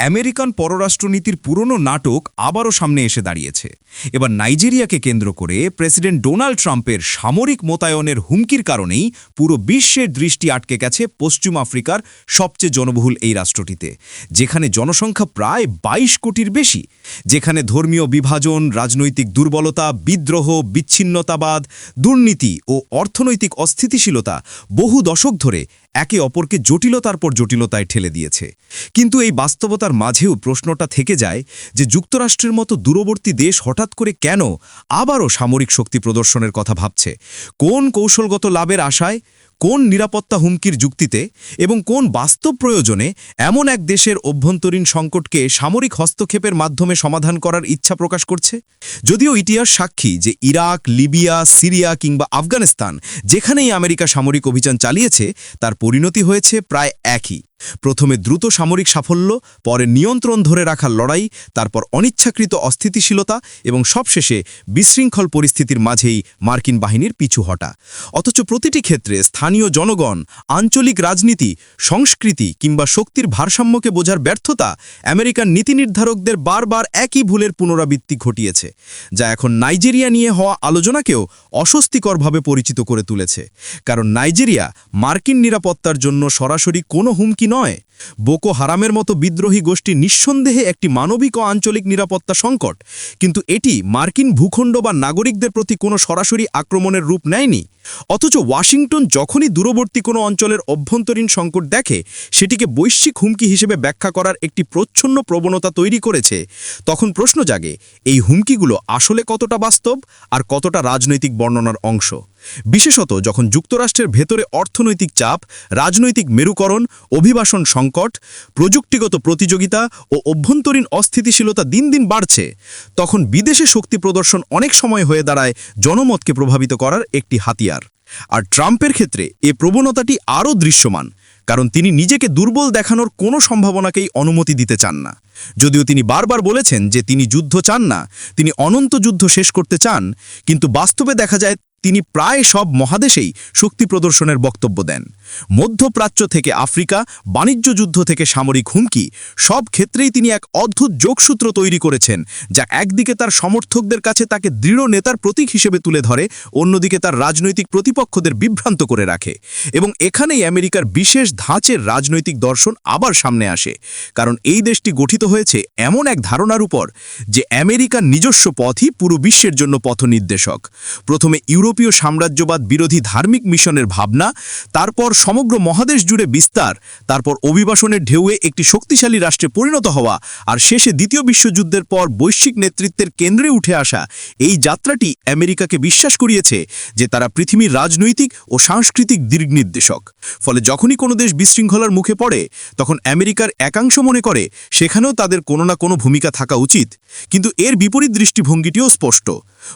American পররাষ্ট্রনীতির পুরনো নাটক আবারও সামনে এসে দাঁড়িয়েছে। এবার নাইজেরিয়াকে কেন্দ্র করে প্রেসিডেন্ট ডোনাল্ড ট্রাম্পের সামরিক মোতায়নের হুমকির কারণেই পুরো বিশ্বের দৃষ্টি আটকে গেছে পশ্চিম আফ্রিকার সবচেয়ে জনবহুল এই রাষ্ট্রটিতে, যেখানে জনসংখ্যা প্রায় ২২ কোটির বেশি, যেখানে ধর্মীয় বিভাজন, রাজনৈতিক দুর্বলতা, বিদ্রোহ, বিচ্ছিন্নতাবাদ, দুর্নীতি ও অর্থনৈতিক অস্থিতিশীলতা বহু দশক ধরে একে অপরকে জটিলতার পর জটিলতায় ঠেলে দিয়েছে। কিন্তু এই বাস্তবতার মাঝেও প্রশ্নটা থেকে যায় যে যুক্তরাষ্ট্রের মতো দূরবর্তী দেশ হঠাৎ করে কেন আবারও সামরিক শক্তি প্রদর্শনের কথা ভাবছে? কোন কৌশলগত লাভের আশায়? কোন নিরাপত্তা হুমকির যুক্তিতে এবং কোন বাস্তব প্রয়োজনে এমন এক দেশের অভ্যন্তরীণ সংকটকে সামরিক হস্তক্ষেপের মাধ্যমে সমাধান করার ইচ্ছা প্রকাশ করছে? যদিও ইতিহাস সাক্ষী যে ইরাক, লিবিয়া, সিরিয়া কিংবা আফগানিস্তান যেখানেই আমেরিকা সামরিক অভিযান চালিয়েছে, তার পরিণতি হয়েছে প্রায় একই। প্রথমে দ্রুত সামরিক সাফল্য, পরে নিয়ন্ত্রণ ধরে রাখার লড়াই, তারপর অনিচ্ছাকৃত অস্থিতিশীলতা এবং সবশেষে বিশৃঙ্খল পরিস্থিতির মাঝেই মার্কিন বাহিনীর পিছু হটা। অথচ প্রতিটি ক্ষেত্রে স্থানীয় জনগণ, আঞ্চলিক রাজনীতি, সংস্কৃতি কিংবা শক্তির ভারসাম্যকে বোঝার ব্যর্থতা আমেরিকান নীতি নির্ধারকদের বারবার একই ভুলের পুনরাবৃত্তি ঘটিয়েছে, যা এখন নাইজেরিয়া নিয়ে হওয়া আলোচনাকেও অস্বস্তিকরভাবে পরিচিত করে তুলেছে। কারণ নাইজেরিয়া মার্কিন নিরাপত্তার জন্য সরাসরি কোনো হুমকি নয়। বোকো হারামের মতো বিদ্রোহী গোষ্ঠী নিঃসন্দেহে একটি মানবিক ও আঞ্চলিক নিরাপত্তা সংকট। কিন্তু এটি মার্কিন ভূখণ্ড বা নাগরিকদের প্রতি কোনো সরাসরি আক্রমণের রূপ নেয়নি। অথচ ওয়াশিংটন যখনই দূরবর্তী কোনো অঞ্চলের অভ্যন্তরীণ সংকট দেখে, সেটিকে বৈশ্বিক হুমকি হিসেবে ব্যাখ্যা করার একটি প্রচ্ছন্ন প্রবণতা তৈরি করেছে। তখন প্রশ্ন জাগে, এই হুমকিগুলো আসলে কতটা বাস্তব আর কতটা রাজনৈতিক বর্ণনার অংশ? বিশেষত যখন যুক্তরাষ্ট্রের ভেতরে অর্থনৈতিক চাপ, রাজনৈতিক মেরুকরণ, অভিবাসন সংকট, প্রযুক্তিগত প্রতিযোগিতা ও অভ্যন্তরীণ অস্থিতিশীলতা দিন দিন বাড়ছে, তখন বিদেশে শক্তি প্রদর্শন অনেক সময় হয়ে দাঁড়ায় জনমতকে প্রভাবিত করার একটি হাতিয়ার। আর ট্রাম্পের ক্ষেত্রে এ প্রবণতাটি আরও দৃশ্যমান, কারণ তিনি নিজেকে দুর্বল দেখানোর কোনো সম্ভাবনাকেই অনুমতি দিতে চান না। যদিও তিনি বারবার বলেছেন যে তিনি যুদ্ধ চান না, তিনি অনন্ত যুদ্ধ শেষ করতে চান, কিন্তু বাস্তবে দেখা যায় তিনি প্রায় সব মহাদেশেই শক্তি প্রদর্শনের বক্তব্য দেন। মধ্যপ্রাচ্য থেকে আফ্রিকা, বাণিজ্য যুদ্ধ থেকে সামরিক হুমকি, সব ক্ষেত্রেই তিনি এক অদ্ভুত যোগসূত্র তৈরি করেছেন, যা একদিকে তার সমর্থকদের কাছে তাকে দৃঢ় নেতার প্রতীক হিসেবে তুলে ধরে, অন্যদিকে তার রাজনৈতিক প্রতিপক্ষদের বিভ্রান্ত করে রাখে। এবং এখানেই আমেরিকার বিশেষ ধাঁচের রাজনৈতিক দর্শন আবার সামনে আসে, কারণ এই দেশটি গঠিত হয়েছে এমন এক ধারণার উপর যে আমেরিকার নিজস্ব পথই পুরো বিশ্বের জন্য পথনির্দেশক। প্রথমে ইউরোপীয় সাম্রাজ্যবাদ বিরোধী ধার্মিক মিশনের ভাবনা, তারপর সমগ্র মহাদেশ জুড়ে বিস্তার, তারপর অভিবাসনের ঢেউয়ে একটি শক্তিশালী রাষ্ট্রে পরিণত হওয়া, আর শেষে দ্বিতীয় বিশ্বযুদ্ধের পর বৈশ্বিক নেতৃত্বের কেন্দ্রে উঠে আসা, এই যাত্রাটি আমেরিকাকে বিশ্বাস করিয়েছে যে তারা পৃথিবীর রাজনৈতিক ও সাংস্কৃতিক দিগ্নির্দেশক ফলে যখনই কোনো দেশ বিশৃঙ্খলার মুখে পড়ে, তখন আমেরিকার একাংশ মনে করে সেখানেও তাদের কোনো না কোনো ভূমিকা থাকা উচিত। কিন্তু এর বিপরীত দৃষ্টিভঙ্গিটিও স্পষ্ট।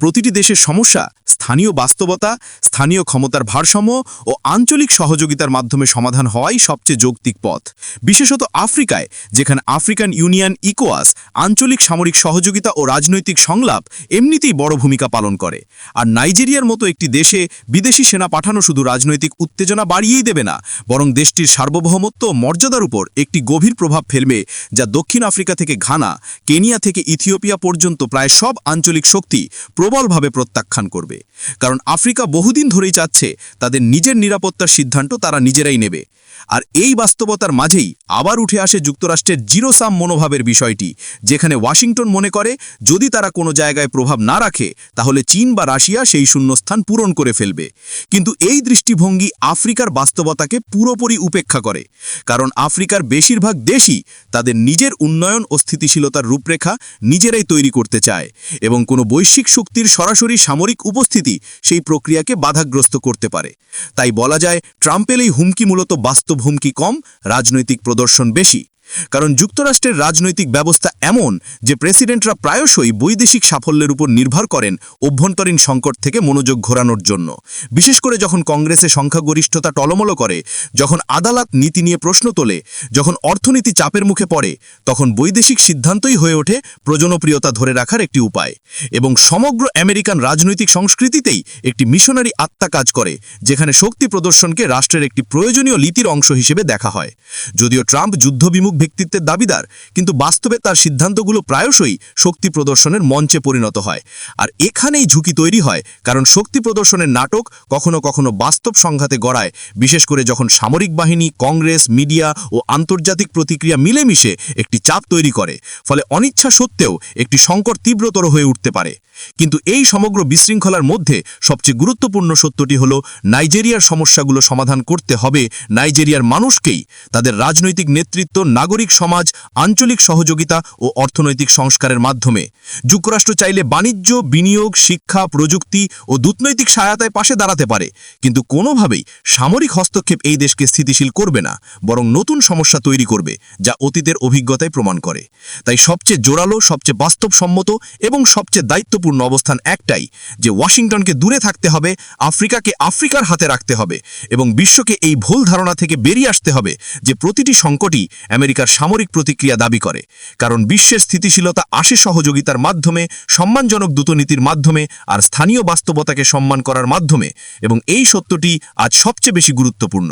প্রতিটি দেশের সমস্যা স্থানীয় বাস্তবতা, স্থানীয় ক্ষমতার ভারসাম্য ও আঞ্চলিক সহযোগিতার মাধ্যমে সমাধান হওয়াই সবচেয়ে যৌক্তিক পথ। বিশেষত আফ্রিকায়, যেখানে আফ্রিকান ইউনিয়ন ইকোয়াস আঞ্চলিক সামরিক সহযোগিতা ও রাজনৈতিক সংলাপ এমনিতেই বড় ভূমিকা পালন করে। আর নাইজেরিয়ার মতো একটি দেশে বিদেশি সেনা পাঠানো শুধু রাজনৈতিক উত্তেজনা বাড়িয়েই দেবে না, বরং দেশটির সার্বভৌমত্ব মর্যাদার উপর একটি গভীর প্রভাব ফেলবে, যা দক্ষিণ আফ্রিকা থেকে ঘানা, কেনিয়া থেকে ইথিওপিয়া পর্যন্ত প্রায় সব আঞ্চলিক শক্তি প্রবলভাবে প্রত্যাখ্যান করবে। কারণ আফ্রিকা বহুদিন ধরেই চাচ্ছে তাদের নিজের নিরাপত্তার সিদ্ধান্ত তারা নিজেরাই নেবে। আর এই বাস্তবতার মাঝেই আবার উঠে আসে যুক্তরাষ্ট্রের জিরোসাম মনোভাবের বিষয়টি, যেখানে ওয়াশিংটন মনে করে, যদি তারা কোনো জায়গায় প্রভাব না রাখে, তাহলে চীন বা রাশিয়া সেই শূন্যস্থান পূরণ করে ফেলবে। কিন্তু এই দৃষ্টিভঙ্গি আফ্রিকার বাস্তবতাকে পুরোপুরি উপেক্ষা করে, কারণ আফ্রিকার বেশিরভাগ দেশই তাদের নিজের উন্নয়ন ও স্থিতিশীলতার রূপরেখা নিজেরাই তৈরি করতে চায়, এবং কোনো বৈশ্বিক শক্তির সরাসরি সামরিক উপস্থিতি সেই প্রক্রিয়াকে বাধাগ্রস্ত করতে পারে। তাই বলা যায়, ট্রাম্পের এই হুমকি মূলত বাস্তব হুমকি কম রাজনৈতিক প্রদর্শন বেশি। কারণ যুক্তরাষ্ট্রের রাজনৈতিক ব্যবস্থা এমন যে প্রেসিডেন্টরা প্রায়শই বৈদেশিক সাফল্যের উপর নির্ভর করেন অভ্যন্তরীণ সংকট থেকে মনোযোগ ঘোরানোর জন্য। বিশেষ করে যখন কংগ্রেসে সংখ্যাগরিষ্ঠতা টলমল করে, যখন আদালত নীতি নিয়ে প্রশ্ন তোলে, যখন অর্থনীতি চাপের মুখে পড়ে, তখন বৈদেশিক সিদ্ধান্তই হয়ে ওঠে প্রজনপ্রিয়তা ধরে রাখার একটি উপায়। এবং সমগ্র আমেরিকান রাজনৈতিক সংস্কৃতিতেই একটি মিশনারি আত্মা কাজ করে, যেখানে শক্তি প্রদর্শনকে রাষ্ট্রের একটি প্রয়োজনীয় লীতির অংশ হিসেবে দেখা হয়। যদিও ট্রাম্প যুদ্ধবিমুখ ব্যক্তিত্বের দাবিদার, কিন্তু বাস্তবে তার সিদ্ধান্তগুলো প্রায়শই শক্তি প্রদর্শনের মঞ্চে পরিণত হয়। আর এখানেই ঝুঁকি তৈরি হয়, কারণ শক্তি প্রদর্শনের নাটক কখনো কখনো বাস্তব সংঘাতে গড়ায়, বিশেষ করে যখন সামরিক বাহিনী, কংগ্রেস, মিডিয়া ও আন্তর্জাতিক প্রতিক্রিয়া মিলেমিশে একটি চাপ তৈরি করে, ফলে অনিচ্ছা সত্ত্বেও একটি সংকট তীব্রতর হয়ে উঠতে পারে। কিন্তু এই সমগ্র বিশৃঙ্খলার মধ্যে সবচেয়ে গুরুত্বপূর্ণ সত্যটি হল, নাইজেরিয়ার সমস্যাগুলো সমাধান করতে হবে নাইজেরিয়ার মানুষকেই। তাদের রাজনৈতিক নেতৃত্ব, নাগরিক সমাজ, আঞ্চলিক সহযোগিতা ও অর্থনৈতিক সংস্কারের মাধ্যমে। যুক্তরাষ্ট্র চাইলে বাণিজ্য, বিনিয়োগ, শিক্ষা, প্রযুক্তি ও দূতনৈতিক সহায়তায় পাশে দাঁড়াতে পারে। কিন্তু কোনোভাবেই সামরিক হস্তক্ষেপ এই দেশকে স্থিতিশীল করবে না, বরং নতুন সমস্যা তৈরি করবে, যা অতীতের অভিজ্ঞতায় প্রমাণ করে। তাই সবচেয়ে জোরালো, সবচেয়ে বাস্তবসম্মত এবং সবচেয়ে দায়িত্বপূর্ণ অবস্থান একটাই, যে ওয়াশিংটনকে দূরে থাকতে হবে, আফ্রিকাকে আফ্রিকার হাতে রাখতে হবে এবং বিশ্বকে এই ভুল ধারণা থেকে বেরিয়ে আসতে হবে যে প্রতিটি সংকটই আমেরিকার সামরিক প্রতিক্রিয়া দাবি করে। কারণ বিশ্বের স্থিতিশীলতা আসে সহযোগিতার মাধ্যমে, সম্মানজনক দূতনীতির মাধ্যমে আর স্থানীয় বাস্তবতাকে সম্মান করার মাধ্যমে এবং এই সত্যটি আজ সবচেয়ে বেশি গুরুত্বপূর্ণ।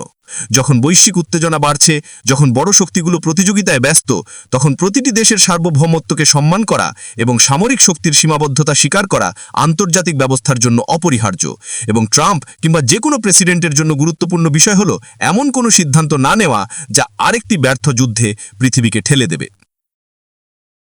যখন বৈশ্বিক উত্তেজনা বাড়ছে, যখন বড় শক্তিগুলো প্রতিযোগিতায় ব্যস্ত, তখন প্রতিটি দেশের সার্বভৌমত্বকে সম্মান করা এবং সামরিক শক্তির সীমাবদ্ধতা স্বীকার করা আন্তর্জাতিক ব্যবস্থার জন্য অপরিহার্য। এবং ট্রাম্প কিংবা যে কোনো প্রেসিডেন্টের জন্য গুরুত্বপূর্ণ বিষয় হল, এমন কোনো সিদ্ধান্ত না নেওয়া যা আরেকটি ব্যর্থ যুদ্ধে পৃথিবীকে ঠেলে দেবে।